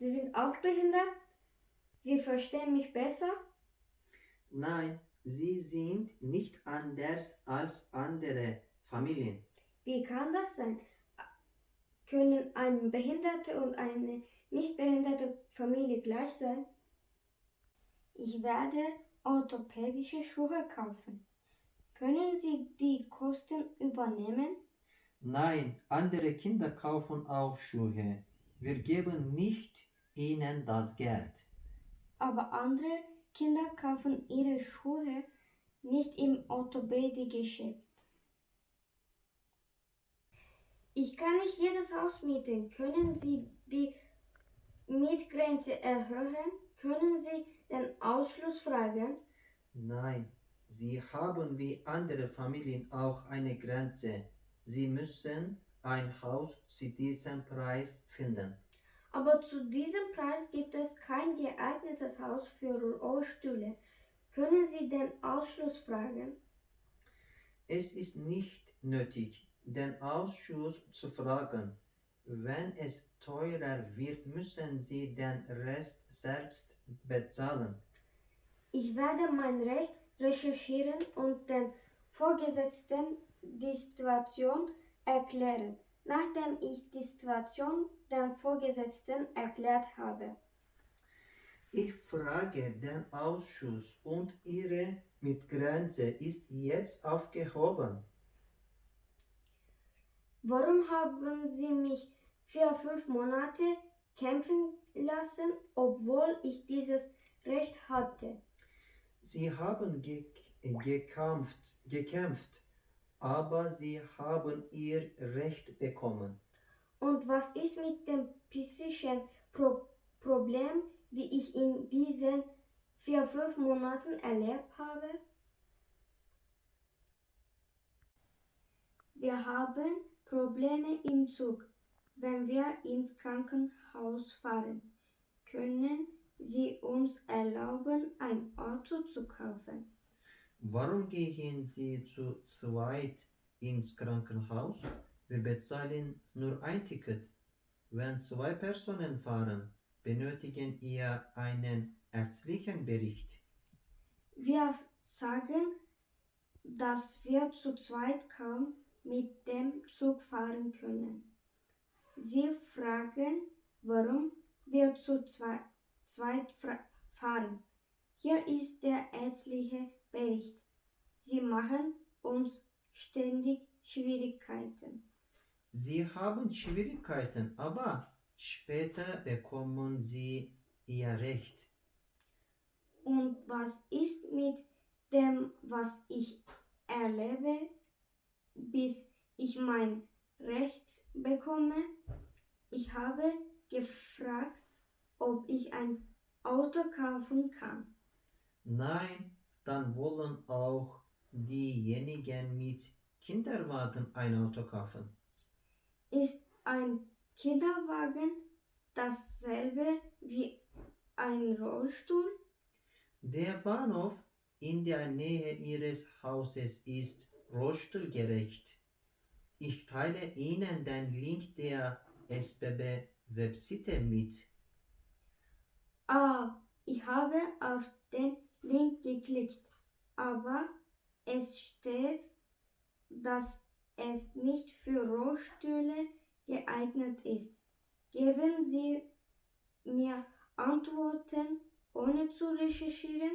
Sie sind auch behindert? Sie verstehen mich besser? Nein, sie sind nicht anders als andere Familien. Wie kann das sein? Können eine behinderte und eine nicht behinderte Familie gleich sein? Ich werde orthopädische Schuhe kaufen. Können Sie die Kosten übernehmen? Nein, andere Kinder kaufen auch Schuhe. Wir geben nicht ihnen das Geld. Aber andere Kinder kaufen ihre Schuhe nicht im Orthopädiegeschäft. Ich kann nicht jedes Haus mieten. Können Sie die Mietgrenze erhöhen? Können Sie den Ausschluss fragen? Nein, sie haben wie andere Familien auch eine Grenze. Sie müssen ein Haus zu diesem Preis finden. Aber zu diesem Preis gibt es kein geeignetes Haus für Rollstühle. Können Sie den Ausschluss fragen? Es ist nicht nötig, den Ausschuss zu fragen. Wenn es teurer wird, müssen Sie den Rest selbst bezahlen. Ich werde mein Recht recherchieren und den Vorgesetzten die Situation erklären, nachdem ich die Situation dem Vorgesetzten erklärt habe. Ich frage den Ausschuss und Ihre Mitgrenze ist jetzt aufgehoben. Warum haben Sie mich für fünf Monate kämpfen lassen, obwohl ich dieses Recht hatte? Sie haben ge gekämpft, gekämpft, aber Sie haben Ihr Recht bekommen. Und was ist mit dem psychischen Pro Problem, die ich in diesen vier, fünf Monaten erlebt habe? Wir haben Probleme im Zug. Wenn wir ins Krankenhaus fahren, können Sie uns erlauben, ein Auto zu kaufen. Warum gehen Sie zu zweit ins Krankenhaus? Wir bezahlen nur ein Ticket. Wenn zwei Personen fahren, benötigen ihr einen ärztlichen Bericht. Wir sagen, dass wir zu zweit kaum mit dem Zug fahren können. Sie fragen, warum wir zu zwei, zweit fahren. Hier ist der ärztliche Bericht. Sie machen uns ständig Schwierigkeiten. Sie haben Schwierigkeiten, aber später bekommen Sie Ihr Recht. Und was ist mit dem, was ich erlebe, bis ich mein Recht bekomme? Ich habe gefragt, ob ich ein Auto kaufen kann. Nein, dann wollen auch diejenigen mit Kinderwagen ein Auto kaufen. Ist ein Kinderwagen dasselbe wie ein Rollstuhl? Der Bahnhof in der Nähe Ihres Hauses ist rollstuhlgerecht. Ich teile Ihnen den Link der SBB-Webseite mit. Ah, ich habe auf den Link geklickt, aber es steht, dass es nicht für Rollstühle geeignet ist. Geben Sie mir Antworten, ohne zu recherchieren?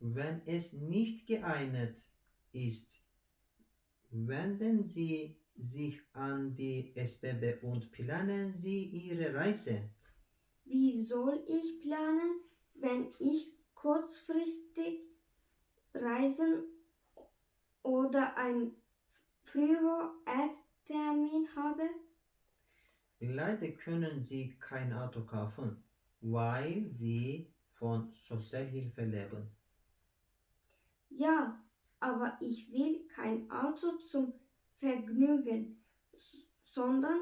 Wenn es nicht geeignet ist, wenden Sie sich an die SBB und planen Sie Ihre Reise. Wie soll ich planen, wenn ich kurzfristig reisen oder einen früher Arzttermin habe? Leider können Sie kein Auto kaufen, weil Sie von Sozialhilfe leben. Ja, aber ich will kein Auto zum Vergnügen, sondern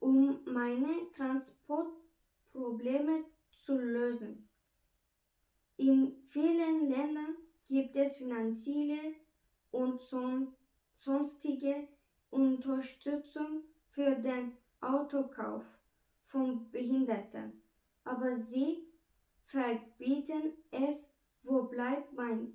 um meine Transportprobleme zu lösen. In vielen Ländern gibt es finanzielle und son sonstige Unterstützung für den Autokauf von Behinderten. Aber sie verbieten es. Wo bleibt mein